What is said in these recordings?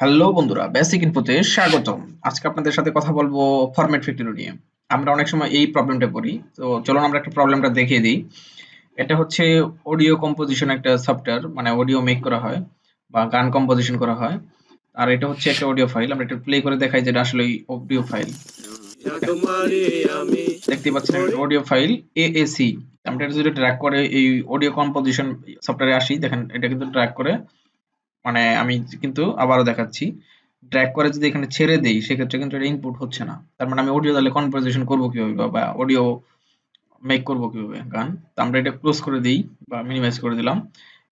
Hello বন্ধুরা basic ইনফোতে স্বাগতম। আজকে আপনাদের সাথে কথা বলব ফরম্যাট ফ্যাক্টরি নিয়ে। আমরা অনেক সময় এই প্রবলেমটা পড়ি, তো চলুন আমরা একটা প্রবলেমটা দেখিয়ে দিই। এটা হচ্ছে অডিও কম্পোজিশন একটা সফটওয়্যার মানে অডিও মেক করা হয়, বা গান কম্পোজিশন করা হয়। আর এটা হচ্ছে একটা অডিও ফাইল আমরা এটা প্লে করে দেখাই যেটা আসলে অডিও ফাইল দেখতে পাচ্ছেন অডিও ফাইল এএসি আমরা এটা যদি ট্র্যাক করে এই অডিও কম্পোজিশন সফটওয়্যারে আসি, দেখেন এটা কিন্তু ট্র্যাক করে। মানে আমি কিন্তু আবারও দেখাচ্ছি। ড্র্যাগ করে যদি এখানে ছেড়ে দেই, সেক্ষেত্রে কিন্তু এটা ইনপুট হচ্ছে না। তার মানে আমি অডিও তাহলে কনভারসেশন করব কীভাবে বা অডিও মেক করব কীভাবে গান? তো আমরা এটা ক্লোজ করে দিই বা মিনিমাইজ করে দিলাম।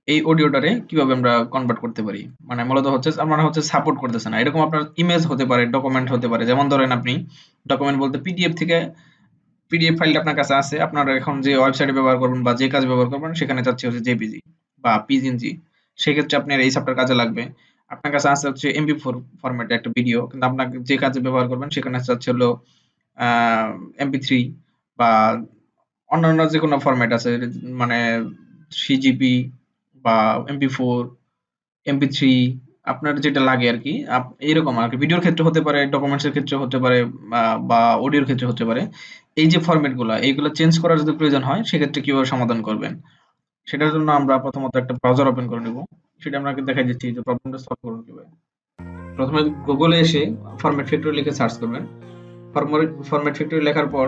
এই অডিওটারে কীভাবে আমরা কনভার্ট করতে পারি? মানে মূলত হচ্ছে মানে হচ্ছে সাপোর্ট করতেছে না। এরকম আপনার ইমেজ হতে পারে ডকুমেন্ট হতে পারে। যেমন ধরেন আপনি ডকুমেন্ট বলতে পিডিএফ থেকে পিডিএফ ফাইলটা আপনার কাছে আছে। আপনার এখন যে ওয়েবসাইটে ব্যবহার করবেন বা যে কাজ ব্যবহার করবেন, সেখানে চাচ্ছে হচ্ছে জেপিজি বা পিজিএনজি সেক্ষেত্রে আপনার এই সফটওয়্যার কাজে লাগবে। আপনার কাছে আছে হচ্ছে এমপি ফোর ফরম্যাটে একটা ভিডিও কিন্তু আপনার যে কাজে ব্যবহার করবেন সেখানে আছে হলো এমপি থ্রি বা অন্যান্য যে কোনো ফরম্যাট আছে মানে সিজিপি বা এমপি ফোর এমপি থ্রি আপনার যেটা লাগে আর কি এইরকম আর কি। ভিডিওর ক্ষেত্রে হতে পারে ডকুমেন্টসের ক্ষেত্রে হতে পারে, বা অডিওর ক্ষেত্রে হতে পারে। এই যে ফরম্যাটগুলো এইগুলো চেঞ্জ করার যদি প্রয়োজন হয়, সেক্ষেত্রে কীভাবে সমাধান করবেন? সেটার জন্য আমরা প্রথমত একটা ব্রাউজার ওপেন করে নেব। সেটা আপনাকে দেখাই দিচ্ছি, যে প্রবলেমটা সলভ করুন কীভাবে। প্রথমে গুগলে এসে ফরম্যাট ফ্যাক্টরি লিখে সার্চ করবেন। ফরম্যাট ফ্যাক্টরি লেখার পর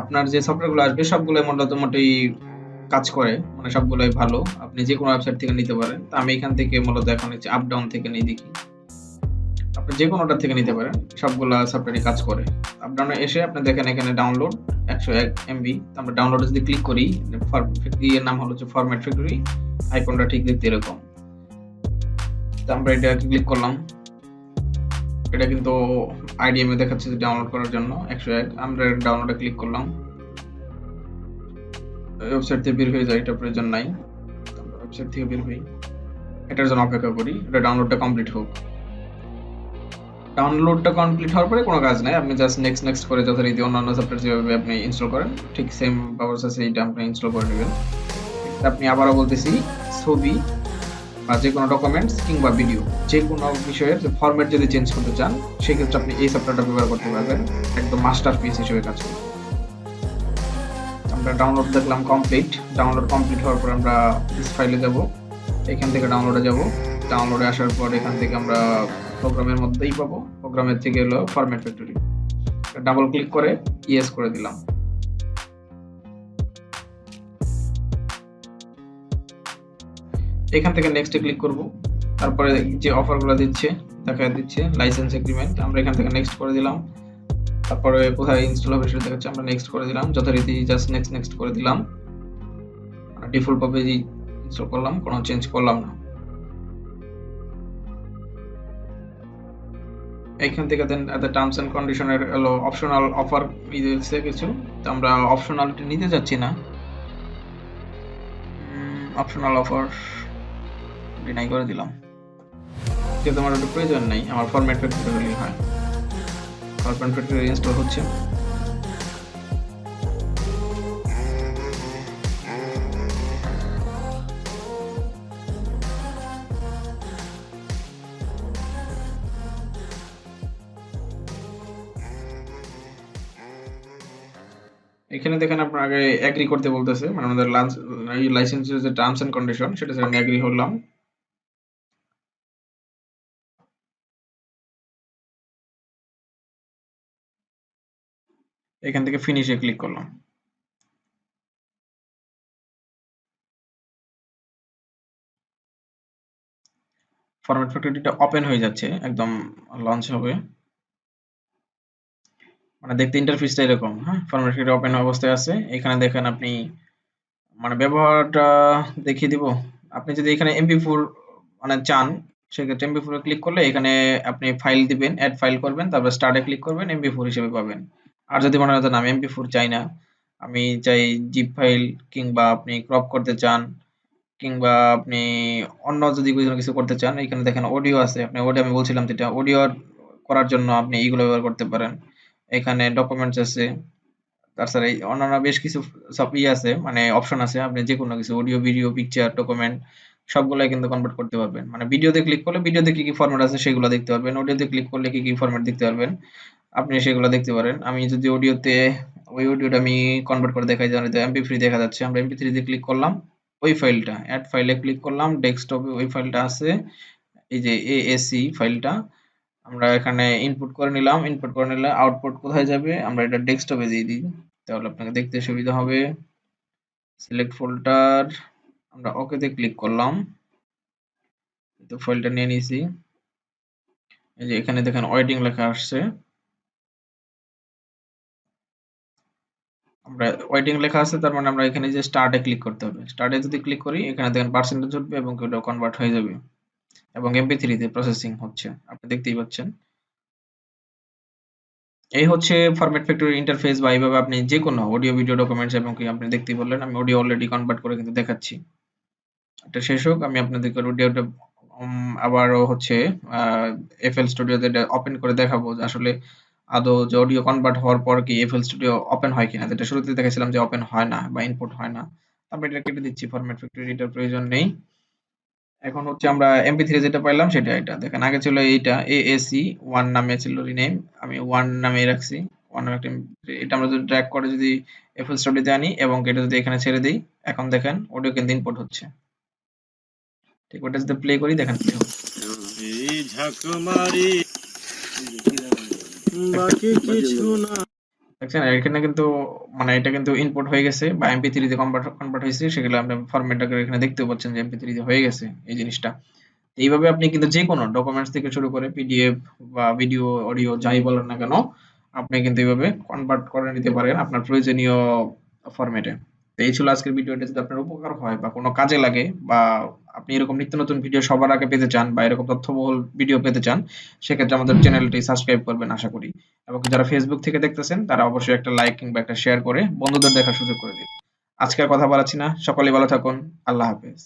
আপনার যে সফটওয়্যারগুলো আসবে, সবগুলো মোটামুটি কাজ করে। মানে সবগুলোই ভালো। আপনি যে কোনো ওয়েবসাইট থেকে নিতে পারেন। তা আমি এখান থেকে মূলত এখন হচ্ছে আপ ডাউন থেকে নিয়ে দেখি। আপনি যে কোনোটা থেকে নিতে পারেন, সবগুলা সফটওয়্যারই কাজ করে। আপ ডাউনে এসে আপনি দেখেন এখানে ডাউনলোড একশো এক এমবি আমরা ডাউনলোডে যদি ক্লিক করি এর নাম হলো হচ্ছে ফরম্যাট ফ্যাক্টরি আইকনটা ঠিক দেখতে এরকম। তো আমরা এটা ক্লিক করলাম। এটা কিন্তু আইডিএম এ দেখাচ্ছে যে ডাউনলোড করার জন্য, একশো এক। আমরা ডাউনলোডে ক্লিক করলাম। ওয়েবসাইট থেকে বের হয়ে যায়, এটা প্রয়োজন নাই। ওয়েবসাইট থেকে বের হই। এটার জন্য অপেক্ষা করি। এটা ডাউনলোডটা কমপ্লিট হোক। ডাউনলোডটা কমপ্লিট হওয়ার পরে কোনো কাজ নাই। আপনি জাস্ট নেক্সট নেক্সট করে যথারীতি অন্যান্য সফটওয়্যার যেভাবে আপনি ইনস্টল করেন, ঠিক সেম প্রসেসে এইটা আপনি ইনস্টল করে নেবেন। আপনি আবারও বলতেছি, ছবি বা যে কোনো ডকুমেন্টস কিংবা ভিডিও যে কোনো বিষয়ের যে ফরম্যাট যদি চেঞ্জ করতে চান, সেক্ষেত্রে আপনি এই সফটওয়্যারটা ব্যবহার করতে পারবেন। একদম মাস্টার পিস হিসেবে কাজ করবে। আমরা ডাউনলোড দেখলাম কমপ্লিট ডাউনলোড কমপ্লিট হওয়ার পর আমরা ফাইলে যাব। এখান থেকে ডাউনলোডে যাব। ডাউনলোডে আসার পর এখান থেকে আমরা প্রোগ্রামের মধ্যেই পাবো। প্রোগ্রামের থেকে হলো ফরম্যাট ফ্যাক্টরি ডাবল ক্লিক করে ইয়েস করে দিলাম। এখান থেকে নেক্সটে ক্লিক করব। তারপরে যে অফারগুলো দিচ্ছে, দেখা দিচ্ছে লাইসেন্স এগ্রিমেন্ট আমরা এখান থেকে নেক্সট করে দিলাম। তারপরে কোথায় ইনস্টল হবে সেটা দেখাচ্ছে, আমরা নেক্সট করে দিলাম। যথারীতি জাস্ট নেক্সট নেক্সট করে দিলাম। ডিফল্ট ভাবে ইনস্টল করলাম, কোনো চেঞ্জ করলাম না। এখান থেকে দেন এত টার্মস এন্ড কন্ডিশনের হলো অপশনাল অফার দিয়েছে কিছু। তো আমরা অপশনালটি নিতে যাচ্ছি না। অপশনাল অফার ডিনাই করে দিলাম। যেহেতু আমার ওটা প্রয়োজন নেই, আমার ফরম্যাট ফ্যাক্টরি হয়। ফরম্যাট ফ্যাক্টরি ইনস্টল হচ্ছে। এখানে দেখেন আপনার আগে এগ্রি করতে বলতেছে মানে আমাদের লাইসেন্সের যে টার্মস এন্ড কন্ডিশন সেটা আমি এগ্রি হলাম। এখান থেকে ফিনিশে ক্লিক করলাম। ফরম্যাট ফ্যাক্টরিটা ওপেন হয়ে যাচ্ছে, একদম লঞ্চ হবে। মানে দেখতে ইন্টারফেসটা এরকম হ্যাঁ? ফরম্যাট ওপেন অবস্থায় আছে। এখানে দেখেন আপনি মানে ব্যবহারটা দেখিয়ে দিব। আপনি যদি এখানে এমপি ফোর মানে চান, সেক্ষেত্রে এমপি ফোরে ক্লিক করলে এখানে আপনি ফাইল দিবেন অ্যাড ফাইল করবেন, তারপর স্টার্টে ক্লিক করবেন এমপি ফোর হিসেবে পাবেন। আর যদি মনে হয় আমি এমপি ফোর চাই না, আমি চাই জিপ ফাইল কিংবা আপনি ক্রপ করতে চান, কিংবা আপনি অন্য যদি কোনো কিছু করতে চান, এখানে দেখেন অডিও আছে। আপনি অডিও আমি বলছিলাম যেটা অডিও করার জন্য আপনি এইগুলো ব্যবহার করতে পারেন। এখানে ডকুমেন্টস আছে তাছাড়া অন্যান্য বেশ কিছু সব ই আছে মানে অপশন আছে আপনি যে কোনো কিছু অডিও ভিডিও পিকচার ডকুমেন্ট সবগুলাই কিন্তু কনভার্ট করতে পারবেন। মানে ভিডিওতে ক্লিক করলে ভিডিওতে কি, কি ফরম্যাট আছে সেগুলো দেখতে পারবেন। অডিওতে ক্লিক করলে কি, কি ফরম্যাট দেখতে পারবেন। আপনি সেগুলো দেখতে পারেন। আমি যদি অডিওতে ওই অডিওটা আমি কনভার্ট করে দেখাই যেমন এমপি এমপি3 দেখা যাচ্ছে। আমরা এমপি3 তে ক্লিক করলাম। ওই ফাইলটা এড ফাইলে ক্লিক করলাম। ডেস্কটপে ওই ফাইলটা আছে। এই যে AAC ফাইলটা আমরা এখানে ইনপুট করে নিলাম। ইনপুট করে নিলে আউটপুট কোথায় যাবে? আমরা এটা ডেস্কটপে দিয়ে দিই। তাহলে আপনাকে দেখতে সুবিধা হবে। সিলেক্ট ফোল্ডার আমরা ওকেতে ক্লিক করলাম। তো ফাইলটা নিয়ে নিয়েছি। এই যে এখানে দেখেন ওয়েটিং লেখা আসছে। আমরা ওয়েটিং লেখা আছে, তার মানে আমরা এখানে যে স্টার্টে ক্লিক করতে হবে। স্টার্টে যদি ক্লিক করি, এখানে দেখেন পার্সেন্টেজ উঠবে এবং ওটা কনভার্ট হয়ে যাবে। এবং এমপি3 তে প্রসেসিং হচ্ছে। আপনি দেখতেই পাচ্ছেন। এই হচ্ছে ফরম্যাট ফ্যাক্টরি ইন্টারফেস বা এইভাবে আপনি যেকোনো অডিও ভিডিও ডকুমেন্টস এবং কি আপনি দেখতেই বললেন আমি অডিও অলরেডি কনভার্ট করে কিন্তু দেখাচ্ছি। এটা শেষ হোক, আমি আপনাদেরকে অডিওটা আবারও হচ্ছে FL স্টুডিওতে ওপেন করে দেখাবো যে আসলে আদৌ যে অডিও কনভার্ট হওয়ার পর কি FL স্টুডিও ওপেন হয় কিনা? যেটা শুরুতে দেখাইছিলাম যে ওপেন হয় না বা ইনপুট হয় না। আমি এটা কেটে দিচ্ছি ফরম্যাট ফ্যাক্টরি এটার প্রয়োজন নেই। এখন হচ্ছে আমরা এমপি থ্রি যেটা পাইলাম সেটা এটা। দেখেন আগে ছিল এইটা এ এসি ওয়ান নামে ছিল রিনেম। আমি ওয়ান নামে রাখছি। ওয়ান নামে একটা এটা আমরা যদি ড্র্যাগ করে যদি FL স্টুডিওতে আনি এবং এটা যদি এখানে ছেড়ে দিই এখন দেখেন অডিও কিন্তু ইনপুট হচ্ছে। ঠিক ওটা যদি প্লে করি দেখেন প্লে হচ্ছে। বাকি কিছু না দেখছেন এখানে কিন্তু মানে এটা কিন্তু ইনপুট হয়ে গেছে বা এমপি থ্রিতে কনভার্ট কনভার্ট হয়েছে সেগুলো আপনি ফরম্যাটটা করে এখানে দেখতে পাচ্ছেন যে এমপি থ্রিতে হয়ে গেছে এই জিনিসটা। এইভাবে আপনি কিন্তু যেকোনো ডকুমেন্টস থেকে শুরু করে পিডিএফ বা ভিডিও, অডিও যাই বলেন না কেন আপনি কিন্তু এইভাবে কনভার্ট করে নিতে পারেন আপনার প্রয়োজনীয় ফরম্যাটে। তো এই ছিল আজকের ভিডিওটা যদি আপনার উপকার হয় বা কোনো কাজে লাগে বা আপনি এরকম নিত্য নতুন ভিডিও সবার আগে পেতে চান বা এরকম তথ্যবহুল ভিডিও পেতে চান সেক্ষেত্রে আমাদের চ্যানেলটি সাবস্ক্রাইব করবেন আশা করি। এবং যারা ফেসবুক থেকে দেখতেছেন তারা অবশ্যই একটা লাইক কিংবা একটা শেয়ার করে বন্ধুদের দেখার সুযোগ করে দিন। আজকে আর কথা বলাচ্ছি না। সকলেই ভালো থাকুন। আল্লাহ হাফেজ।